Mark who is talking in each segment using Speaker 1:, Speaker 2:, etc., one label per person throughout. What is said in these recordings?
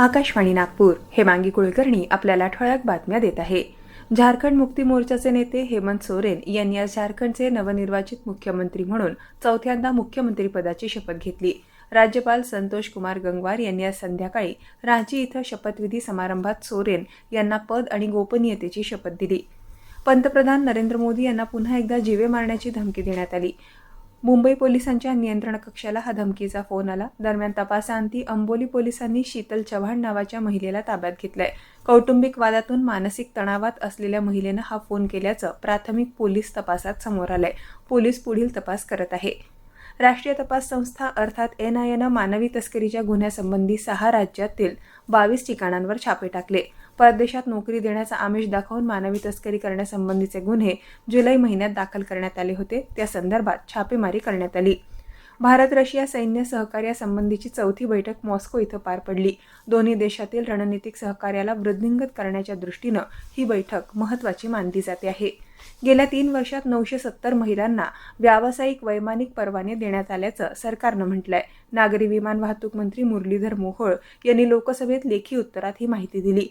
Speaker 1: आकाशवाणी नागपूर मांगी कुलकर्णी आपल्याला ठळक बातम्या देत आहे झारखंड मुक्ती मोर्चाचे नेते हेमंत सोरेन यांनी आज झारखंडचे नवनिर्वाचित मुख्यमंत्री म्हणून चौथ्यांदा मुख्यमंत्रीपदाची शपथ घेतली राज्यपाल संतोष कुमार गंगवार यांनी आज संध्याकाळी रांची इथं शपथविधी समारंभात सोरेन यांना पद आणि गोपनीयतेची शपथ दिली पंतप्रधान नरेंद्र मोदी यांना पुन्हा एकदा जीवे मारण्याची धमकी देण्यात आली मुंबई पोलिसांच्या नियंत्रण कक्षाला हा धमकीचा फोन आला दरम्यान तपासाअंती अंबोली पोलिसांनी शीतल चव्हाण नावाच्या महिलेला ताब्यात घेतलंय कौटुंबिक वादातून मानसिक तणावात असलेल्या महिलेनं हा फोन केल्याचं प्राथमिक पोलीस तपासात समोर आलंय पोलीस पुढील तपास करत आहे राष्ट्रीय तपास संस्था अर्थात एन आय एनं मानवी तस्करीच्या गुन्ह्यासंबंधी सहा राज्यातील बावीस ठिकाणांवर छापे टाकले परदेशात नोकरी देण्याचा आमिष दाखवून मानवी तस्करी करण्यासंबंधीचे गुन्हे जुलै महिन्यात दाखल करण्यात आले होते त्या संदर्भात छापेमारी करण्यात आली भारत रशिया सैन्य सहकार्यासंबंधीची चौथी बैठक मॉस्को इथं पार पडली दोन्ही देशातील रणनीतिक सहकार्याला वृद्धिंगत करण्याच्या दृष्टीनं ही बैठक महत्त्वाची मानली जाते आहे गेल्या तीन वर्षात नऊशे सत्तर महिलांना व्यावसायिक वैमानिक परवाने देण्यात आल्याचं सरकारनं म्हटलंय नागरी विमान वाहतूक मंत्री मुरलीधर मोहोळ यांनी लोकसभेत लेखी उत्तरात ही माहिती दिली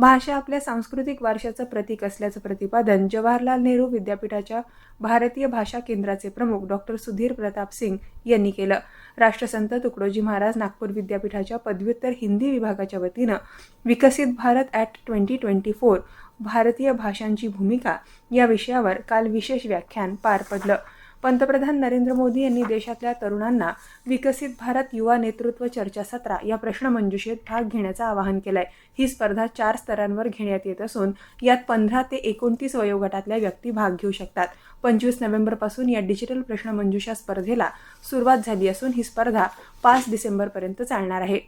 Speaker 1: भाषा आपल्या सांस्कृतिक वारशाचं प्रतीक असल्याचं प्रतिपादन जवाहरलाल नेहरू विद्यापीठाच्या भारतीय भाषा केंद्राचे प्रमुख डॉक्टर सुधीर प्रताप सिंग यांनी केलं राष्ट्रसंत तुकडोजी महाराज नागपूर विद्यापीठाच्या पदव्युत्तर हिंदी विभागाच्या वतीनं Viksit Bharat at twenty twenty four भारतीय भाषांची भूमिका या विषयावर काल विशेष व्याख्यान पार पडलं पंतप्रधान नरेंद्र मोदी यांनी देशातल्या तरुणांना विकसित भारत युवा नेतृत्व चर्चासत्रा या प्रश्नमंजुषेत भाग घेण्याचं आवाहन केलं आहे ही स्पर्धा चार स्तरांवर घेण्यात येत असून यात पंधरा ते एकोणतीस वयोगटातल्या व्यक्ती भाग घेऊ शकतात पंचवीस नोव्हेंबरपासून या डिजिटल प्रश्नमंजुषा स्पर्धेला सुरुवात झाली असून ही स्पर्धा पाच डिसेंबरपर्यंत चालणार आहे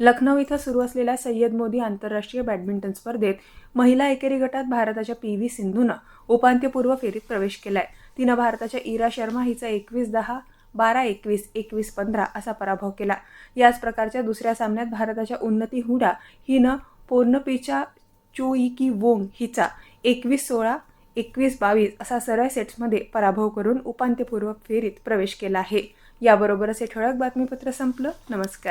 Speaker 1: लखनौ इथं सुरू असलेल्या सय्यद मोदी आंतरराष्ट्रीय बॅडमिंटन स्पर्धेत महिला एकेरी गटात भारताच्या पी व्ही सिंधूनं उपांत्यपूर्व फेरीत प्रवेश केलाय तिनं भारताच्या इरा शर्मा हिचा एकवीस दहा बारा एकवीस एकवीस पंधरा असा पराभव केला याच प्रकारच्या दुसऱ्या सामन्यात भारताच्या उन्नती हुडा हिनं पोर्नपीच्या चोईकी वोंग हिचा एकवीस सोळा एकवीस बावीस असा सरळ सेट्समध्ये पराभव करून उपांत्यपूर्व फेरीत प्रवेश केला आहे याबरोबरच हे ठळक बातमीपत्र संपलं नमस्कार